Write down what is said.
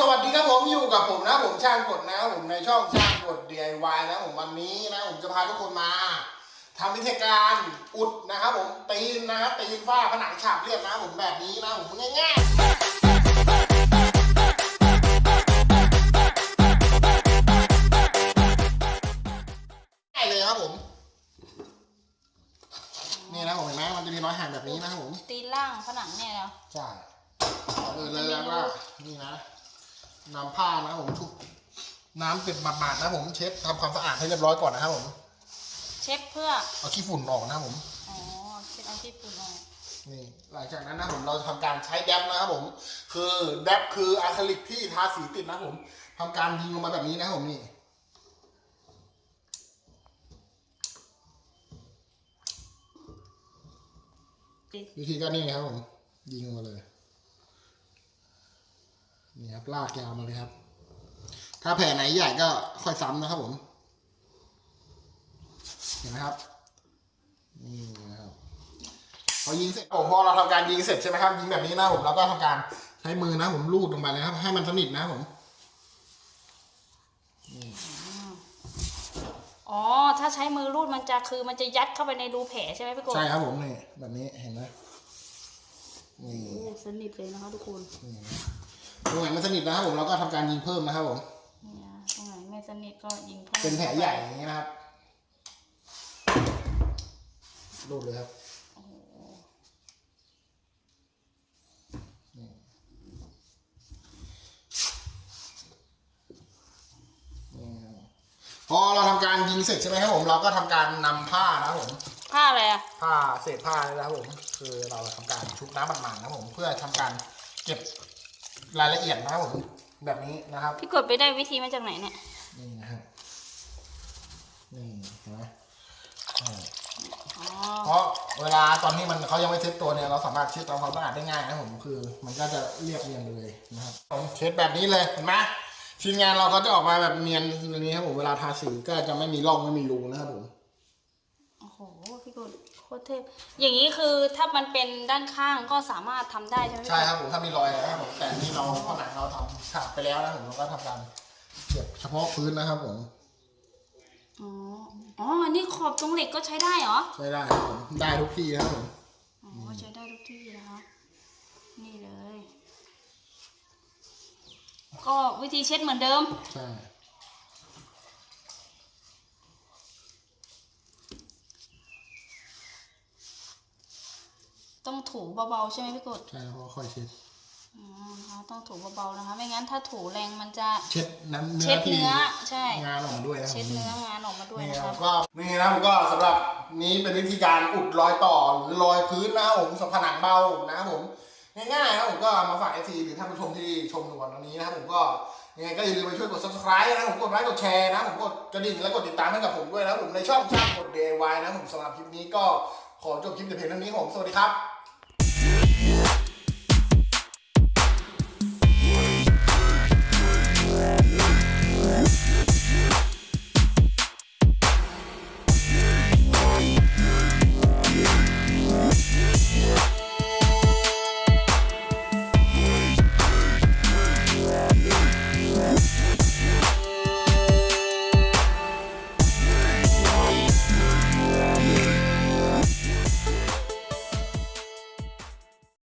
สวัสดีครับผมอยู่กับผมนะผมช่างกดนะครับผมในช่องช่างกด DIY นะผมวันนี้นะผมจะพาทุกคนมาทำวิธีการอุดนะครับผมตีนนะครับตีนฝ้าผนังฉาบเรียบนะครับผมแบบนี้นะผมง่ายๆง่ายเลยครับผมนี่นะผมเห็นไหมมันจะมีรอยหั่นแบบนี้นะครับผมตีนล่างผนังเนี่ยเนาะใช่เออเลยแล้วก็นี่นะ นำผ้านะครับผมชุบน้ำเสร็จหมาดๆนะผมเช็ดทำความสะอาดให้เรียบร้อยก่อนนะครับผมเช็ดเพื่อ เอาขี้ฝุ่นออกนะครับผม อ๋อ เช็ดเอาที่ฝุ่นออกนี่หลังจากนั้นนะผมเราจะทำการใช้แดบนะครับผม คือแดบคืออะคริลิกที่ทาสีติดนะครับผมทำการยิงลงมาแบบนี้นะครับผมนี่ติดวิธีก็นี่ครับผมยิงลงมาเลย นี่ครับลากยาวมาเลยครับ ถ้าแผลไหนใหญ่ก็ค่อยซ้ำนะครับผม เห็นไหมครับนี่นะครับพอยิงเสร็จผมพอเราทำการยิงเสร็จใช่ไหมครับยิงแบบนี้นะผมเราก็ทำการใช้มือนะผมลูดลงไปเลยครับ ให้มันสนิทนะครับผมอ๋อ ถ้าใช้มือรูดมันจะคือมันจะยัดเข้าไปในรูแผลใช่ไหมพี่โกใช่ครับผมนี่แบบนี้เห็นไหมนี่โอ้สนิทเลยนะคะทุกคนนี่ ตรงไหนมันสนิทนะครับผมเราก็ทำการยิงเพิ่มนะครับผม เนี่ยตรงไหนไม่สนิทก็ยิงพิ่มเป็นแผลใหญ่อย่างนี้นะครับรูดเลยครับนี่นี่ครับพอเราทำการยิงเสร็จใช่ไหมครับผมเราก็ทำการนำผ้านะครับผม ผ้าอะไรอะผ้าเศษผ้านี่นะครับผม คือเราทำการชุบน้ำมันๆนะครับผมเพื่อทำการเก็บ รายละเอียดนะครับผมแบบนี้นะครับ พี่กดไปได้วิธีมาจากไหนเนี่ย นี่นะครับ นี่เห็นไหมอ่าอ๋อเพราะเวลาตอนนี้มันเขายังไม่เช็ดตัวเนี่ยเราสามารถเช็ดทำความสะอาดได้ง่ายนะครับผมคือ มันก็จะเรียบเนียนเลยนะครับผมเช็ดแบบนี้เลยเห็นไหมชิ้นงานเราก็จะออกมาแบบเนียนอย่างนี้ครับผมเวลาทาสีก็จะไม่มีร่องไม่มีรูนะครับผมโอ้โหพี่กด โคตรเทพอย่างนี้คือถ้ามันเป็นด้านข้างก็สามารถทำได้ใช่ไหมพี่กดใช่ครับผมถ้ามีรอยนะครับผมแต่อันนี่เราผนังเราทำฉาบไปแล้วนะครับผมเราก็ทำการเก็บเฉพาะพื้นนะครับผมอ๋ออ๋ออันนี้ขอบตรงเหล็กก็ใช้ได้เหรอใช้ได้ครับผมได้ทุกที่ครับผมอ๋อใช้ได้ทุกที่นะคะนี่เลย ก็วิธีเช็ดเหมือนเดิม ใช่ ต้องถูเบาๆใช่ไหมพี่กดใช่แล้วก็ค่อยเช็ดอ๋อนะคะต้องถูเบาๆนะคะ ไม่งั้นถ้าถูแรงมันจะเช็ดน้ำเนื้เช็อดที่เนื้อใช่ งานออกมาด้วยนะครับเช็ดเนื้องานออกมาด้วยนี่นะครัคะ บก็นี่นะผมก็สำหรับนี้เป็นวิธีการอุดรอยต่อหรือรอยพื้นนะครับผมสำหรับผนังเบานะครับผมง่ายๆนะครับผมก็มาฝากไอทีหรือท่านผู้ชมที่ชมอยู่วันนี้นะครับผมก็ยังไงก็อย่าลืมไปช่วยกด subscribe นะครับผมกดไลค์กดแชร์นะผมกดกระดิ่งและกดติดตามให้กับผมด้วยนะครับผมในช่องช่างกด DIY นะครับผมสำหรับคลิปนี้ก็ขอจบคลิปแต่เพียงเท่านี้ครับผมสวัสดีครับ